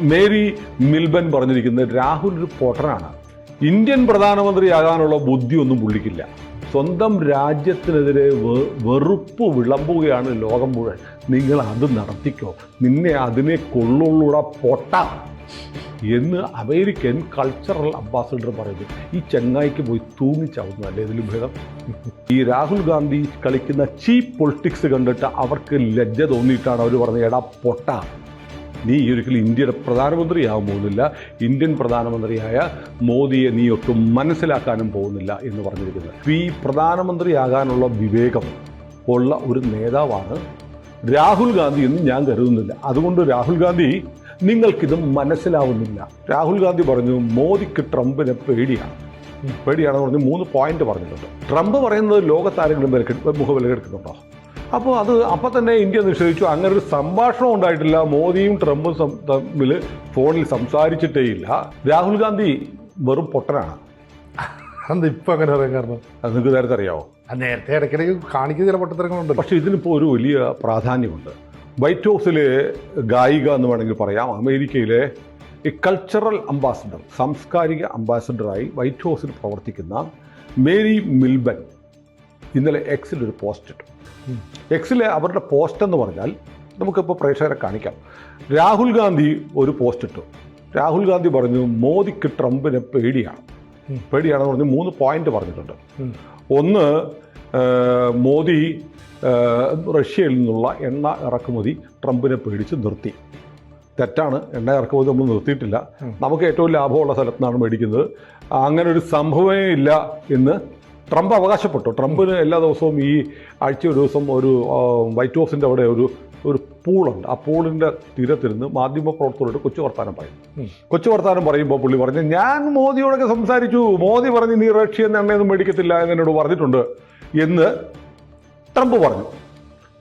Mary മിൽബൻ പറഞ്ഞിരിക്കുന്നത് രാഹുൽ ഒരു പൊട്ടനാണ്. Indian പ്രധാനമന്ത്രിയാകാനുള്ള ബുദ്ധിയൊന്നും പുള്ളിക്കില്ല. സ്വന്തം രാജ്യത്തിനെതിരെ വെറുപ്പ് വിളമ്പുകയാണ് ലോകം മുഴുവൻ. നിങ്ങൾ അത് നടത്തിക്കോ. നിന്നെ അതിനെ കൊള്ളുള്ളൂടെ പൊട്ട. എന്ന് അമേരിക്കൻ കൾച്ചറൽ അംബാസഡർ പറയുന്നു. ഈ ചെങ്ങായിക്ക് പോയി തൂങ്ങിച്ചാവുന്നതല്ലേ ഇതിലും ഭേദം? ഈ രാഹുൽ ഗാന്ധി കളിക്കുന്ന ചീപ്പ് പൊളിറ്റിക്സ് കണ്ടിട്ട് അവർക്ക് ലജ്ജ തോന്നിയിട്ടാണ് അവർ പറഞ്ഞത് എടാ പൊട്ട. നീ ഒരിക്കലും ഇന്ത്യയുടെ പ്രധാനമന്ത്രിയാകാൻ പോകുന്നില്ല. ഇന്ത്യൻ പ്രധാനമന്ത്രിയായ മോദിയെ നീ ഒട്ടും മനസ്സിലാക്കാനും പോകുന്നില്ല എന്ന് പറഞ്ഞിരിക്കുന്നത്. ഈ പ്രധാനമന്ത്രിയാകാനുള്ള വിവേകം ഉള്ള ഒരു നേതാവാണ് രാഹുൽ ഗാന്ധി എന്ന് ഞാൻ കരുതുന്നില്ല. അതുകൊണ്ട് രാഹുൽ ഗാന്ധി നിങ്ങൾക്കിത് മനസ്സിലാവുന്നില്ല. രാഹുൽ ഗാന്ധി പറഞ്ഞു മോദിക്ക് ട്രംപിനെ പേടിയാണ്. പേടിയാണെന്ന് പറഞ്ഞ് മൂന്ന് പോയിന്റ് പറഞ്ഞിട്ടുണ്ട്. ട്രംപ് പറയുന്നത് ലോകത്താരെങ്കിലും മുഖവിലക്കെടുക്കുന്നുണ്ടോ അപ്പോൾ അത് അപ്പം തന്നെ ഇന്ത്യ നിഷേധിച്ചു. അങ്ങനെ ഒരു സംഭാഷണം ഉണ്ടായിട്ടില്ല. മോദിയും ട്രംപും തമ്മിൽ ഫോണിൽ സംസാരിച്ചിട്ടേ ഇല്ല രാഹുൽ ഗാന്ധി വെറും പൊട്ടനാണ്. അത് ഇപ്പം അങ്ങനെ പറയാൻ കാരണം? അത് നിങ്ങൾക്ക് നേരത്തെ അറിയാവോ? നേരത്തെ ഇടയ്ക്കിടയ്ക്ക് കാണിക്കുന്ന ചില പൊട്ടത്തരങ്ങളുണ്ട്. പക്ഷേ ഇതിനിപ്പോൾ ഒരു വലിയ പ്രാധാന്യമുണ്ട്. വൈറ്റ് ഹൗസിലെ ഗായിക എന്ന് വേണമെങ്കിൽ പറയാം. അമേരിക്കയിലെ ഈ കൾച്ചറൽ അംബാസഡർ സാംസ്കാരിക അംബാസഡറായി വൈറ്റ് ഹൗസിൽ പ്രവർത്തിക്കുന്ന മേരി മിൽബൻ ഇന്നലെ എക്സിൽ ഒരു പോസ്റ്റ് ഇട്ടു. എക്സിലെ അവരുടെ പോസ്റ്റ് എന്ന് പറഞ്ഞാൽ നമുക്കിപ്പോൾ പ്രേക്ഷകരെ കാണിക്കാം. രാഹുൽ ഗാന്ധി ഒരു പോസ്റ്റ് ഇട്ടു. രാഹുൽ ഗാന്ധി പറഞ്ഞു മോദിക്ക് ട്രംപിനെ പേടിയാണ്. പേടിയാണെന്ന് പറഞ്ഞ് മൂന്ന് പോയിന്റ് പറഞ്ഞിട്ടുണ്ട്. ഒന്ന് മോദി റഷ്യയിൽ നിന്നുള്ള എണ്ണ ഇറക്കുമതി ട്രംപിനെ പേടിച്ച് നിർത്തി. തെറ്റാണ്. എണ്ണ ഇറക്കുമതി നമ്മൾ നിർത്തിയിട്ടില്ല. നമുക്ക് ഏറ്റവും ലാഭമുള്ള സ്ഥലത്തു നിന്നാണ് മേടിക്കുന്നത്. അങ്ങനെ ഒരു സംഭവമേ ഇല്ല എന്ന് ട്രംപ് അവകാശപ്പെട്ടു. ട്രംപിന് എല്ലാ ദിവസവും ഈ ആഴ്ച ഒരു ദിവസം ഒരു വൈറ്റ് ഹൗസിന്റെ അവിടെ ഒരു ഒരു പൂളുണ്ട് ആ പൂളിന്റെ തീരത്തിരുന്ന് മാധ്യമപ്രവർത്തകരോട് കൊച്ചു വർത്താനം പറയും കൊച്ചു വർത്താനം പറയുമ്പോൾ പുള്ളി പറഞ്ഞു ഞാൻ മോദിയോടൊക്കെ സംസാരിച്ചു. മോദി പറഞ്ഞു നീ റഷ്യ നിന്ന് എണ്ണയൊന്നും മേടിക്കത്തില്ല എന്ന് എന്നോട് പറഞ്ഞിട്ടുണ്ട് എന്ന് ട്രംപ് പറഞ്ഞു.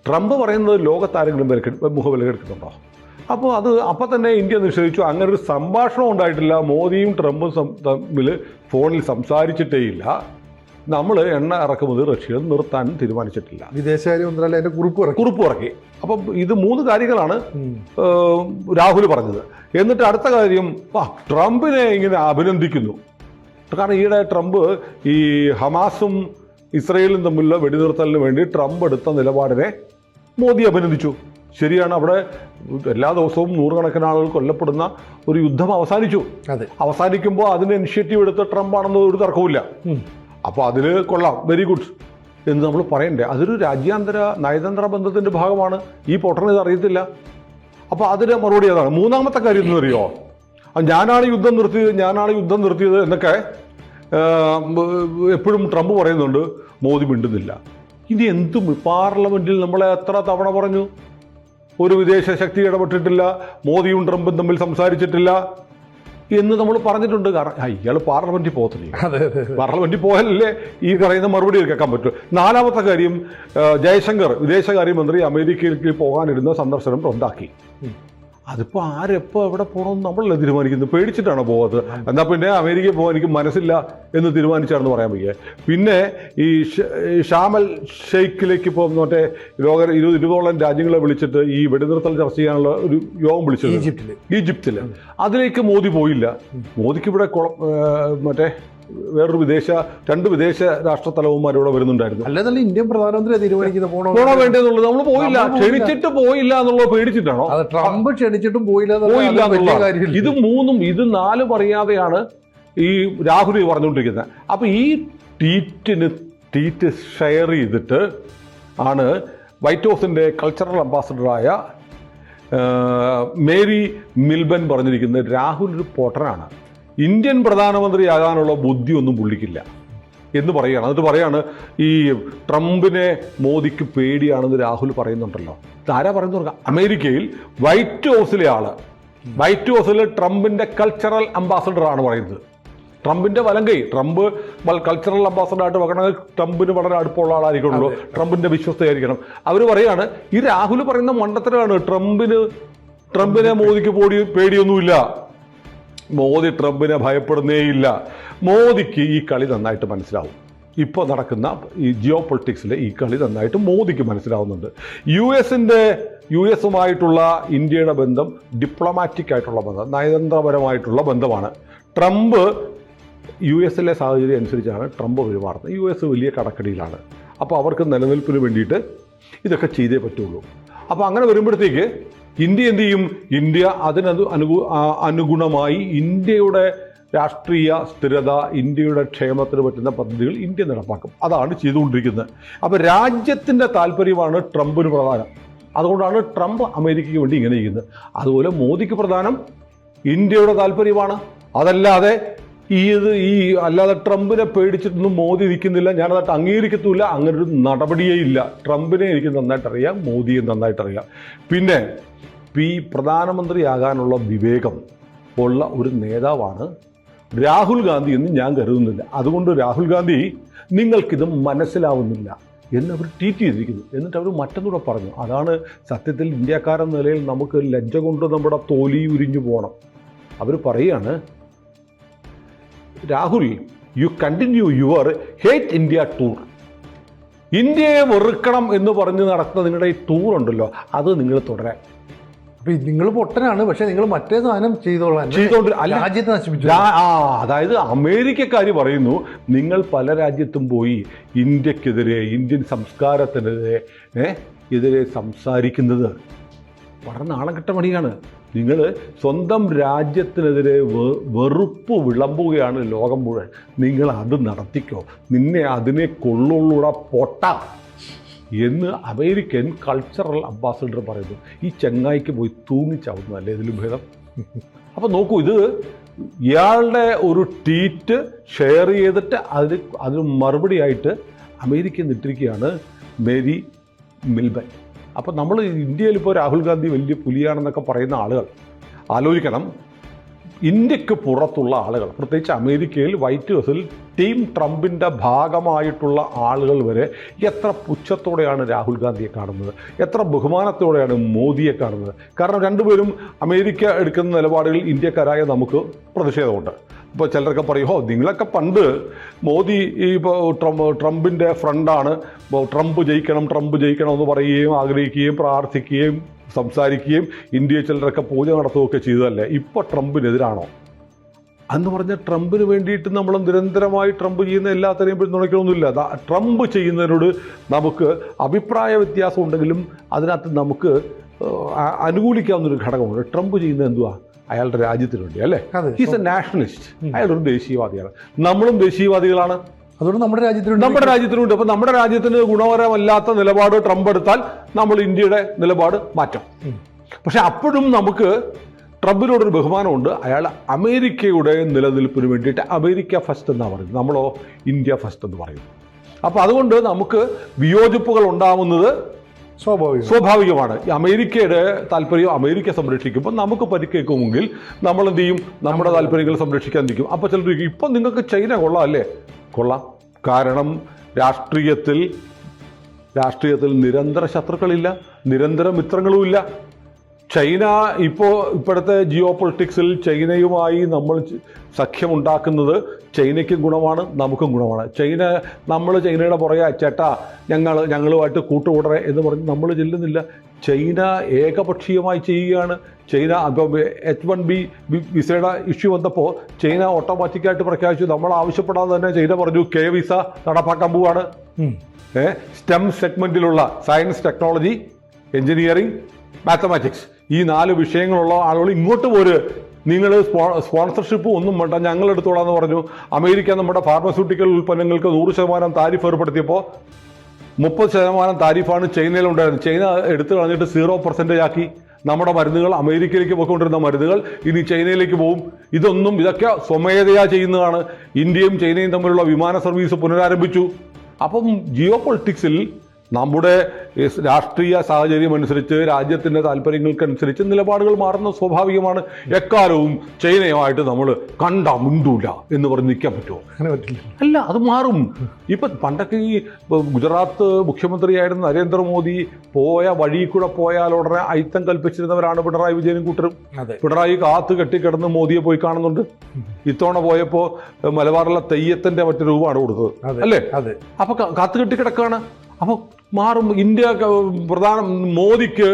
ട്രംപ് പറയുന്നത് ലോകത്താരെങ്കിലും വിലക്കെടു മുഖവിലക്കെടുക്കുന്നുണ്ടോ അപ്പോൾ അത് അപ്പം തന്നെ ഇന്ത്യ നിഷേധിച്ചു. അങ്ങനെ ഒരു സംഭാഷണം ഉണ്ടായിട്ടില്ല. മോദിയും ട്രംപും തമ്മിൽ ഫോണിൽ സംസാരിച്ചിട്ടേ ഇല്ല നമ്മൾ എണ്ണ ഇറക്കുമതി റഷ്യയിൽ നിർത്താൻ തീരുമാനിച്ചിട്ടില്ല. വിദേശകാര്യ മന്ത്രാലയം കുറിപ്പ് കുറിപ്പ് ഇറക്കി അപ്പം ഇത് മൂന്ന് കാര്യങ്ങളാണ് രാഹുൽ പറഞ്ഞത്. എന്നിട്ട് അടുത്ത കാര്യം ആ ട്രംപിനെ ഇങ്ങനെ അഭിനന്ദിക്കുന്നു. കാരണം ഈയിടെ ട്രംപ് ഈ ഹമാസും ഇസ്രയേലും തമ്മിലുള്ള വെടിനിർത്തലിന് വേണ്ടി ട്രംപ് എടുത്ത നിലപാടിനെ മോദി അഭിനന്ദിച്ചു. ശരിയാണ് അവിടെ എല്ലാ ദിവസവും നൂറുകണക്കിന് ആളുകൾ കൊല്ലപ്പെടുന്ന ഒരു യുദ്ധം അവസാനിച്ചു. അതെ. അവസാനിക്കുമ്പോൾ അതിന് ഇനിഷ്യേറ്റീവ് എടുത്ത ട്രംപ് ആണെന്ന് ഒരു തർക്കവുമില്ല. അപ്പോൾ അതിൽ കൊള്ളാം. വെരി ഗുഡ് എന്ന് നമ്മൾ പറയണ്ടേ. അതൊരു രാജ്യാന്തര നയതന്ത്ര ബന്ധത്തിന്റെ ഭാഗമാണ്. ഈ പൊട്ടണിത് അറിയത്തില്ല. അപ്പോൾ അതിന് മറുപടി അതാണ്. മൂന്നാമത്തെ കാര്യം എന്ന് അറിയോ ഞാനാണ് യുദ്ധം നിർത്തിയത് ഞാനാണ് യുദ്ധം നിർത്തിയത് എന്നൊക്കെ എപ്പോഴും ട്രംപ് പറയുന്നുണ്ട്. മോദി മിണ്ടുന്നില്ല. ഇനി എന്തും പാർലമെന്റിൽ നമ്മളെ എത്ര തവണ പറഞ്ഞു? ഒരു വിദേശ ശക്തി ഇടപെട്ടിട്ടില്ല. മോദിയും ട്രംപും തമ്മിൽ സംസാരിച്ചിട്ടില്ല. എന്ന് നമ്മൾ പറഞ്ഞിട്ടുണ്ട്. കാരണം ഇയാൾ പാർലമെന്റിൽ പോകത്തില്ല? പാർലമെന്റിൽ പോയാലല്ലേ ഈ പറയുന്ന മറുപടി കേൾക്കാൻ പറ്റൂ. നാലാമത്തെ കാര്യം ജയശങ്കർ വിദേശകാര്യമന്ത്രി അമേരിക്കയിലേക്ക് പോകാനിരുന്ന സന്ദർശനം റദ്ദാക്കി. ഉം. ആരെപ്പോൾ ആരെപ്പോ എവിടെ പോകണമെന്ന് നമ്മളല്ല തീരുമാനിക്കുന്നത്? പേടിച്ചിട്ടാണ് പോകാത്തത് എന്നാൽ പിന്നെ അമേരിക്കയിൽ പോകാൻ എനിക്ക് മനസ്സില്ല എന്ന് തീരുമാനിച്ചാണെന്ന് പറയാൻ വയ്യ. പിന്നെ ഈ ഷാമൽ ഷെയ്ഖിലേക്ക് ഇപ്പോൾ മറ്റേ ലോക ഇരുപത് ഇരുപതോളം രാജ്യങ്ങളെ വിളിച്ചിട്ട് ഈ വെടിനിർത്തൽ ചർച്ച ചെയ്യാനുള്ള ഒരു യോഗം വിളിച്ചത് ഈജിപ്തിൽ ഈജിപ്തിൽ അതിലേക്ക് മോദി പോയില്ല. മോദിക്ക് ഇവിടെ മറ്റേ വേറൊരു വിദേശ രണ്ട് വിദേശ രാഷ്ട്ര തലവന്മാർ ഇവിടെ വരുന്നുണ്ടായിരുന്നു. അല്ലാതെ ഇന്ത്യൻ പ്രധാനമന്ത്രി തീരുമാനിക്കുന്ന പോണോ? പോണോ വേണ്ടതെന്നുള്ളത് നമ്മൾ പോയില്ല. ക്ഷണിച്ചിട്ട് പോയില്ല എന്നുള്ളത് പേടിച്ചിട്ടാണോ? ട്രംപ് ക്ഷണിച്ചിട്ടും പോയില്ല പോയില്ല ഇത് മൂന്നും ഇത് നാലും അറിയാതെയാണ് ഈ രാഹുൽ പറഞ്ഞുകൊണ്ടിരിക്കുന്നത്. അപ്പൊ ഈ ട്വീറ്റിന് ട്വീറ്റ് ഷെയർ ചെയ്തിട്ട് ആണ് വൈറ്റ് ഹൗസിന്റെ കൾച്ചറൽ അംബാസഡറായ മേരി മിൽബൻ പറഞ്ഞിരിക്കുന്നത് രാഹുൽ ഒരു പൊട്ടനാണ്. ഇന്ത്യൻ പ്രധാനമന്ത്രിയാകാനുള്ള ബുദ്ധിയൊന്നും പുള്ളിക്കില്ല എന്ന് പറയുകയാണ്. എന്നിട്ട് പറയാണ് ഈ ട്രംപിനെ മോദിക്ക് പേടിയാണെന്ന് രാഹുൽ പറയുന്നുണ്ടല്ലോ. ഇതാരാ പറയുന്നു അമേരിക്കയിൽ വൈറ്റ് ഹൗസിലെ ആൾ. വൈറ്റ് ഹൗസിൽ ട്രംപിന്റെ കൾച്ചറൽ അംബാസഡർ ആണ് പറയുന്നത്. ട്രംപിന്റെ വലങ്കൈ. ട്രംപ് കൾച്ചറൽ അംബാസഡർ ആയിട്ട് വെക്കണമെങ്കിൽ ട്രംപിന് വളരെ അടുപ്പമുള്ള ആളായിരിക്കുള്ളൂ. ട്രംപിന്റെ വിശ്വസ്തയായിരിക്കണം. അവർ പറയാണ് ഈ രാഹുൽ പറയുന്ന മണ്ടത്തരമാണ്. ട്രംപിന് ട്രംപിനെ മോദിക്ക് പേടി പേടിയൊന്നുമില്ല. മോദി ട്രംപിനെ ഭയപ്പെടുന്നേയില്ല. മോദിക്ക് ഈ കളി നന്നായിട്ട് മനസ്സിലാവും. ഇപ്പോൾ നടക്കുന്ന ഈ ജിയോ പൊളിറ്റിക്സിലെ ഈ കളി നന്നായിട്ട് മോദിക്ക് മനസ്സിലാവുന്നുണ്ട്. യു എസിന്റെ യു എസുമായിട്ടുള്ള ഇന്ത്യയുടെ ബന്ധം ഡിപ്ലോമാറ്റിക് ആയിട്ടുള്ള ബന്ധം നയതന്ത്രപരമായിട്ടുള്ള ബന്ധമാണ്. ട്രംപ് യു എസിലെ സാഹചര്യം അനുസരിച്ചാണ് ട്രംപ് പെരുമാറുന്നത്. യു എസ് വലിയ കടക്കടിയിലാണ്. അപ്പോൾ അവർക്ക് നിലനിൽപ്പിന് വേണ്ടിയിട്ട് ഇതൊക്കെ ചെയ്തേ പറ്റുള്ളൂ. അപ്പോൾ അങ്ങനെ വരുമ്പോഴത്തേക്ക് ഇന്ത്യ എന്ത് ചെയ്യും? ഇന്ത്യ അതിനത് അനുകൂ അനുഗുണമായി ഇന്ത്യയുടെ രാഷ്ട്രീയ സ്ഥിരത ഇന്ത്യയുടെ ക്ഷേമത്തിന് പറ്റുന്ന പദ്ധതികൾ ഇന്ത്യ നടപ്പാക്കും. അതാണ് ചെയ്തുകൊണ്ടിരിക്കുന്നത്. അപ്പോൾ രാജ്യത്തിന്റെ താല്പര്യമാണ് ട്രംപിന് പ്രധാനം. അതുകൊണ്ടാണ് ട്രംപ് അമേരിക്കയ്ക്ക് വേണ്ടി ഇങ്ങനെ ചെയ്യുന്നത് അതുപോലെ മോദിക്ക് പ്രധാനം ഇന്ത്യയുടെ താല്പര്യമാണ്. അതല്ലാതെ ഈ ഇത് ഈ അല്ലാതെ ട്രംപിനെ പേടിച്ചിട്ടൊന്നും മോദി നിൽക്കുന്നില്ല ഞാനതായിട്ട് അംഗീകരിക്കത്തുമില്ല. അങ്ങനെ ഒരു നടപടിയേ ഇല്ല. ട്രംപിനെ എനിക്ക് നന്നായിട്ട് അറിയാം മോദിയെ നന്നായിട്ട് അറിയാം പിന്നെ പി പ്രധാനമന്ത്രിയാകാനുള്ള വിവേകം ഉള്ള ഒരു നേതാവാണ് രാഹുൽ ഗാന്ധി എന്ന് ഞാൻ കരുതുന്നില്ല. അതുകൊണ്ട് രാഹുൽ ഗാന്ധി നിങ്ങൾക്കിത് മനസ്സിലാവുന്നില്ല എന്ന് അവർ ട്വീറ്റ് ചെയ്തിരിക്കുന്നു. എന്നിട്ട് അവർ മറ്റൊന്നുകൂടെ പറഞ്ഞു. അതാണ് സത്യത്തിൽ ഇന്ത്യക്കാരെന്ന നിലയിൽ നമുക്ക് ലജ്ജ കൊണ്ട് നമ്മുടെ തോലി ഉരിഞ്ഞു പോകണം അവർ പറയുകയാണ് Rahul you continue your hate India tour ഇന്ത്യയെ വെറുക്കണം എന്ന് പറഞ്ഞ് നടത്തുന്ന നിങ്ങളുടെ ഈ ടൂർ ഉണ്ടല്ലോ അത് നിങ്ങൾ തുടരാൻ. അപ്പൊ നിങ്ങൾ പൊട്ടനാണ് പക്ഷെ നിങ്ങൾ മറ്റേ സാധനം ചെയ്തോളാം രാജ്യത്തെ നശിപ്പിച്ചു. അതായത് അമേരിക്കക്കാർ പറയുന്നു നിങ്ങൾ പല രാജ്യത്തും പോയി ഇന്ത്യക്കെതിരെ ഇന്ത്യൻ സംസ്കാരത്തിനെതിരെ എതിരെ സംസാരിക്കുന്നത് വളരെ കിട്ട പണിയാണ് നിങ്ങൾ സ്വന്തം രാജ്യത്തിനെതിരെ വെറുപ്പ് വിളമ്പുകയാണ് ലോകം മുഴുവൻ. നിങ്ങൾ അത് നടത്തിക്കോ. നിന്നെ അതിനെ കൊള്ളുള്ളൂടെ പൊട്ട. എന്ന് അമേരിക്കൻ കൾച്ചറൽ അംബാസഡർ പറയുന്നു. ഈ ചെങ്ങായിക്ക് പോയി തൂങ്ങിച്ചാവുന്നതല്ലേ ഇതിലും ഭേദം? അപ്പോൾ നോക്കൂ ഇത് ഇയാളുടെ ഒരു ട്വീറ്റ് ഷെയർ ചെയ്തിട്ട് അതിന് അതിന് മറുപടിയായിട്ട് അമേരിക്ക നിട്ടിരിക്കുകയാണ് മേരി മിൽബൻ അപ്പോൾ നമ്മൾ ഇന്ത്യയിൽ ഇപ്പോൾ രാഹുൽ ഗാന്ധി വലിയ പുലിയാണെന്നൊക്കെ പറയുന്ന ആളുകൾ ആലോചിക്കണം. ഇന്ത്യയ്ക്ക് പുറത്തുള്ള ആളുകൾ പ്രത്യേകിച്ച് അമേരിക്കയിൽ വൈറ്റ് ഹൗസിൽ ടീം ട്രംപിന്റെ ഭാഗമായിട്ടുള്ള ആളുകൾ വരെ എത്ര പുച്ഛത്തോടെയാണ് രാഹുൽ ഗാന്ധിയെ കാണുന്നത്? എത്ര ബഹുമാനത്തോടെയാണ് മോദിയെ കാണുന്നത്? കാരണം രണ്ടുപേരും അമേരിക്ക എടുക്കുന്ന നിലപാടുകളിൽ ഇന്ത്യക്കാരായ നമുക്ക് പ്രതിഷേധമുണ്ട്. ഇപ്പോൾ ചിലരൊക്കെ പറയും ഹോ നിങ്ങളൊക്കെ പണ്ട് മോദി ഈ ഇപ്പോൾ ട്രംപ് ട്രംപിന്റെ ഫ്രണ്ടാണ്. ട്രംപ് ജയിക്കണം ട്രംപ് ജയിക്കണം എന്ന് പറയുകയും ആഗ്രഹിക്കുകയും പ്രാർത്ഥിക്കുകയും സംസാരിക്കുകയും ഇന്ത്യയിൽ ചിലരൊക്കെ പൂജ നടത്തുകയൊക്കെ ചെയ്തതല്ലേ? ഇപ്പോൾ ട്രംപിനെതിരാണോ? അന്ന് പറഞ്ഞ ട്രംപിന് വേണ്ടിയിട്ട് നമ്മൾ നിരന്തരമായി ട്രംപ് ചെയ്യുന്ന എല്ലാത്തിനെയും പിന്തുണയ്ക്കണമെന്നില്ല ട്രംപ് ചെയ്യുന്നതിനോട് നമുക്ക് അഭിപ്രായ വ്യത്യാസം ഉണ്ടെങ്കിലും അതിനകത്ത് നമുക്ക് അനുകൂലിക്കാവുന്നൊരു ഘടകമുണ്ട്. ട്രംപ് ചെയ്യുന്നത് എന്തുവാ? അയാളുടെ രാജ്യത്തിന് വേണ്ടി അല്ലേ ഹീസ് എ നാഷണലിസ്റ്റ് അയാളൊരു ദേശീയവാദിയാണ്. നമ്മളും ദേശീയവാദികളാണ്. അതുകൊണ്ട് നമ്മുടെ രാജ്യത്തിന് നമ്മുടെ രാജ്യത്തിനുണ്ട്. അപ്പൊ നമ്മുടെ രാജ്യത്തിന് ഗുണപരമല്ലാത്ത നിലപാട് ട്രംപ് എടുത്താൽ നമ്മൾ ഇന്ത്യയുടെ നിലപാട് മാറ്റാം. പക്ഷെ അപ്പോഴും നമുക്ക് ട്രംപിനോടൊരു ബഹുമാനമുണ്ട്. അയാൾ അമേരിക്കയുടെ നിലനിൽപ്പിന് വേണ്ടിയിട്ട് അമേരിക്ക ഫസ്റ്റ് എന്നാണ് പറയുന്നത്. നമ്മളോ ഇന്ത്യ ഫസ്റ്റ് എന്ന് പറയുന്നു. അപ്പോൾ അതുകൊണ്ട് നമുക്ക് വിയോജിപ്പുകൾ ഉണ്ടാവുന്നത് സ്വാഭാവികം. സ്വാഭാവികമാണ്. അമേരിക്കയുടെ താല്പര്യം അമേരിക്ക സംരക്ഷിക്കുമ്പോൾ നമുക്ക് പരിക്കേക്കുമെങ്കിൽ നമ്മൾ എന്ത് ചെയ്യും? നമ്മുടെ താല്പര്യങ്ങൾ സംരക്ഷിക്കാൻ നിൽക്കും. അപ്പോൾ ചിലർ ഇപ്പൊ ഇപ്പം നിങ്ങൾക്ക് ചൈന കൊള്ളാം അല്ലേ? കൊള്ളാം. കാരണം രാഷ്ട്രീയത്തിൽ രാഷ്ട്രീയത്തിൽ നിരന്തര ശത്രുക്കളില്ല നിരന്തര മിത്രങ്ങളുമില്ല. ചൈന ഇപ്പോൾ ഇപ്പോഴത്തെ ജിയോ പൊളിറ്റിക്സിൽ ചൈനയുമായി നമ്മൾ സഖ്യമുണ്ടാക്കുന്നത് ചൈനയ്ക്കും ഗുണമാണ് നമുക്കും ഗുണമാണ്. ചൈന നമ്മൾ ചൈനയുടെ പുറകെ ചേട്ടാ ഞങ്ങൾ ഞങ്ങളുമായിട്ട് കൂട്ടുകൂടറെ എന്ന് പറഞ്ഞ് നമ്മൾ ചെല്ലുന്നില്ല. ചൈന ഏകപക്ഷീയമായി ചെയ്യുകയാണ്. ചൈന അപ്പം എച്ച് വൺ ബി വിസയുടെ ഇഷ്യൂ വന്നപ്പോൾ ചൈന ഓട്ടോമാറ്റിക്കായിട്ട് പ്രഖ്യാപിച്ചു. നമ്മൾ ആവശ്യപ്പെടാതെ തന്നെ ചൈന പറഞ്ഞു കെ വിസ നടപ്പാക്കാൻ പോവാണ്. സ്റ്റെം സെഗ്മെന്റിലുള്ള സയൻസ് ടെക്നോളജി എഞ്ചിനീയറിംഗ് മാത്തമാറ്റിക്സ് ഈ നാല് വിഷയങ്ങളുള്ള ആളുകൾ ഇങ്ങോട്ട് പോര്. നിങ്ങൾ സ്പോ സ്പോൺസർഷിപ്പ് ഒന്നും വേണ്ട ഞങ്ങൾ എടുത്തോളാന്ന് പറഞ്ഞു. അമേരിക്ക നമ്മുടെ ഫാർമസ്യൂട്ടിക്കൽ ഉൽപ്പന്നങ്ങൾക്ക് നൂറ് ശതമാനം താരിഫ് ഏർപ്പെടുത്തിയപ്പോൾ മുപ്പത് ശതമാനം താരിഫാണ് ചൈനയിൽ ഉണ്ടായിരുന്നത് ചൈന എടുത്തു കളഞ്ഞിട്ട് സീറോ പെർസെന്റേജ് ആക്കി. നമ്മുടെ മരുന്നുകൾ അമേരിക്കയിലേക്ക് പോയിക്കൊണ്ടിരുന്ന മരുന്നുകൾ ഇനി ചൈനയിലേക്ക് പോകും ഇതൊന്നും ഇതൊക്കെ സ്വമേധയാ ചെയ്യുന്നതാണ്. ഇന്ത്യയും ചൈനയും തമ്മിലുള്ള വിമാന സർവീസ് പുനരാരംഭിച്ചു. അപ്പം ജിയോ പൊളിറ്റിക്സിൽ നമ്മുടെ രാഷ്ട്രീയ സാഹചര്യം അനുസരിച്ച് രാജ്യത്തിന്റെ താല്പര്യങ്ങൾക്കനുസരിച്ച് നിലപാടുകൾ മാറുന്ന സ്വാഭാവികമാണ്. എക്കാലവും ചൈനയുമായിട്ട് നമ്മൾ കണ്ട മുണ്ടൂല എന്ന് പറഞ്ഞ് നിൽക്കാൻ പറ്റുമോ? അങ്ങനെ പറ്റില്ല. അല്ല അത് മാറും. ഇപ്പൊ പണ്ടൊക്കെ ഈ ഗുജറാത്ത് മുഖ്യമന്ത്രിയായിരുന്ന നരേന്ദ്രമോദി പോയ വഴി കൂടെ പോയാൽ ഉടനെ അയിത്തം കൽപ്പിച്ചിരുന്നവരാണ് പിണറായി വിജയനും കൂട്ടരും. പിണറായി കാത്ത് കെട്ടിക്കിടന്ന് മോദിയെ പോയി കാണുന്നുണ്ട്. ഇത്തവണ പോയപ്പോൾ മലബാറിലെ തെയ്യത്തിന്റെ മറ്റു രൂപമാണ് കൊടുത്തത്. അല്ലേ? അപ്പൊ കാത്തുകെട്ടി കാത്ത് കിടക്കുകയാണ് അപ്പൊ മാറും ഇന്ത്യ പ്രധാന മോദിക്ക്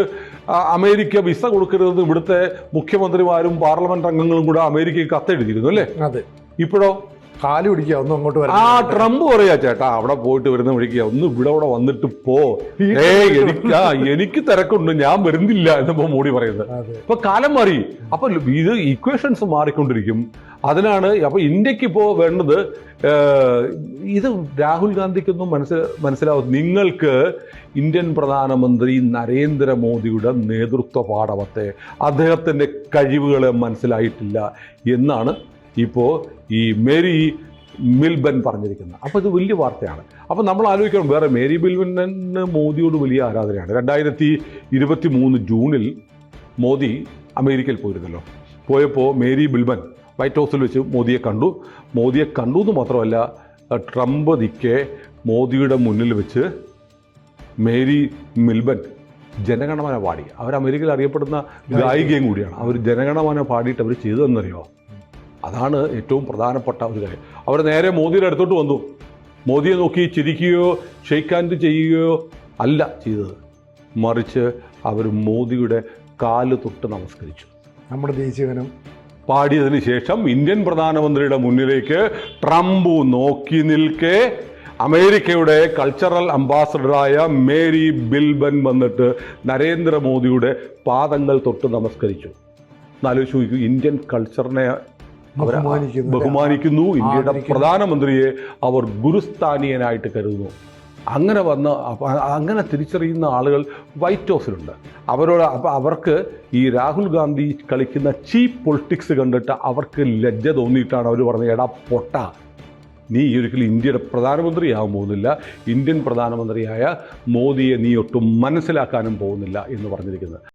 അമേരിക്ക വിസ കൊടുക്കരുതെന്ന് ഇവിടുത്തെ മുഖ്യമന്ത്രിമാരും പാർലമെന്റ് അംഗങ്ങളും കൂടെ അമേരിക്കയ്ക്ക് കത്തെഴുതിയിരുന്നു അല്ലേ? അതെ. ഇപ്പോഴോ? കാൽ പിടിക്കുക ഒന്നും അങ്ങോട്ട് വരാം ആ ട്രംപ് പറയാ ചേട്ടാ അവിടെ പോയിട്ട് വരുന്ന വഴിക്ക് ഒന്ന് ഇവിടെ അവിടെ വന്നിട്ട് പോ. ഏ എനിക്ക് ആ എനിക്ക് തിരക്കുണ്ട് ഞാൻ വരുന്നില്ല എന്നിപ്പോ മോഡി പറയുന്നത്. അതെ. ഇപ്പൊ കാലം മാറി. അപ്പൊ ഇത് ഇക്വേഷൻസ് മാറിക്കൊണ്ടിരിക്കും. അതിനാണ് അപ്പൊ ഇന്ത്യയ്ക്ക് ഇപ്പോ വേണ്ടത് ഏഹ്, ഇത് രാഹുൽ ഗാന്ധിക്കൊന്നും മനസ്സിൽ മനസ്സിലാവും നിങ്ങൾക്ക് ഇന്ത്യൻ പ്രധാനമന്ത്രി നരേന്ദ്രമോദിയുടെ നേതൃത്വ പാഠവത്തെ അദ്ദേഹത്തിന്റെ കഴിവുകളെ മനസ്സിലായിട്ടില്ല എന്നാണ് ഇപ്പോൾ ഈ മേരി മിൽബൻ പറഞ്ഞിരിക്കുന്നത് അപ്പോൾ ഇത് വലിയ വാർത്തയാണ്. അപ്പോൾ നമ്മൾ ആലോചിക്കണം വേറെ മേരി മിൽബന് മോദിയോട് വലിയ ആരാധനയാണ്. രണ്ടായിരത്തി ഇരുപത്തി മൂന്ന് ജൂണിൽ മോദി അമേരിക്കയിൽ പോയിരുന്നല്ലോ. പോയപ്പോൾ മേരി ബിൽബൻ വൈറ്റ് ഹൗസിൽ വെച്ച് മോദിയെ കണ്ടു. മോദിയെ കണ്ടു എന്ന് മാത്രമല്ല ട്രംപ് നിൽക്കെ മോദിയുടെ മുന്നിൽ വെച്ച് മേരി മിൽബൻ ജനഗണമന പാടി. അവർ അമേരിക്കയിൽ അറിയപ്പെടുന്ന ഗായികയും കൂടിയാണ്. അവർ ജനഗണമന പാടിയിട്ട് അവർ ചെയ്തതെന്നറിയോ? അതാണ് ഏറ്റവും പ്രധാനപ്പെട്ട ഒരു കാര്യം. അവർ നേരെ മോദിയുടെ അടുത്തോട്ട് വന്നു. മോദിയെ നോക്കി ചിരിക്കുകയോ ഷെയ്ക്ക് ഹാൻഡ് ചെയ്യുകയോ അല്ല ചെയ്തത്. മറിച്ച് അവർ മോദിയുടെ കാൽ തൊട്ട് നമസ്കരിച്ചു. നമ്മുടെ ദേശീയഗാനം. പാടിയതിന് ശേഷം ഇന്ത്യൻ പ്രധാനമന്ത്രിയുടെ മുന്നിലേക്ക് ട്രംപ് നോക്കി നിൽക്കെ അമേരിക്കയുടെ കൾച്ചറൽ അംബാസഡറായ മേരി ബിൽബൻ വന്നിട്ട് നരേന്ദ്രമോദിയുടെ പാദങ്ങൾ തൊട്ട് നമസ്കരിച്ചു. എന്നാലോചിച്ച് നോക്കൂ ഇന്ത്യൻ കൾച്ചറിനെ അവർ ബഹുമാനിക്കുന്നു. ഇന്ത്യയുടെ പ്രധാനമന്ത്രിയെ അവർ ഗുരുസ്ഥാനീയനായിട്ട് കരുതുന്നു. അങ്ങനെ വന്ന് അങ്ങനെ തിരിച്ചറിയുന്ന ആളുകൾ വൈറ്റ് ഹൗസിലുണ്ട്. അവരോട് അപ്പം അവർക്ക് ഈ രാഹുൽ ഗാന്ധി കളിക്കുന്ന ചീപ്പ് പൊളിറ്റിക്സ് കണ്ടിട്ട് അവർക്ക് ലജ്ജ തോന്നിയിട്ടാണ് അവർ പറഞ്ഞത് എടാ പൊട്ട. നീ ഒരിക്കലും ഇന്ത്യയുടെ പ്രധാനമന്ത്രിയാകാൻ പോകുന്നില്ല. ഇന്ത്യൻ പ്രധാനമന്ത്രിയായ മോദിയെ നീ ഒട്ടും മനസ്സിലാക്കാനും പോകുന്നില്ല എന്ന് പറഞ്ഞിരിക്കുന്നത്.